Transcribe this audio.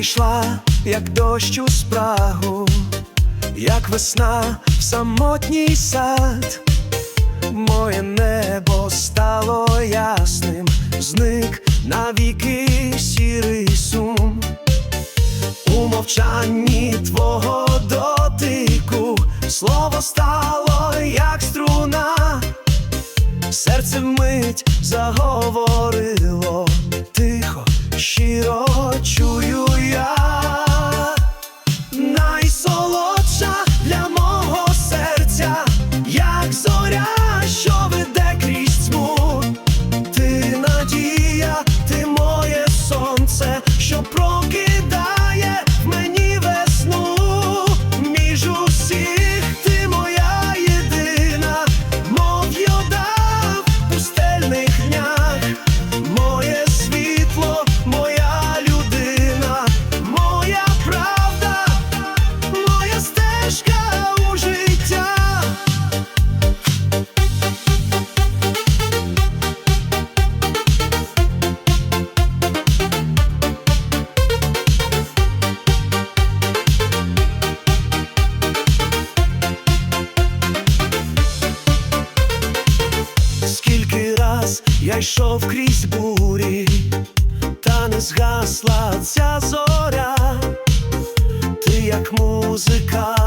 прийшла, як дощ у спрагу, як весна в самотній сад, моє небо стало ясним, зник навіки сірий сум. У мовчанні твого дотику слово стало, як струна, серце вмить заговорило я йшов крізь бурі, та не згасла ця зоря, ти як музика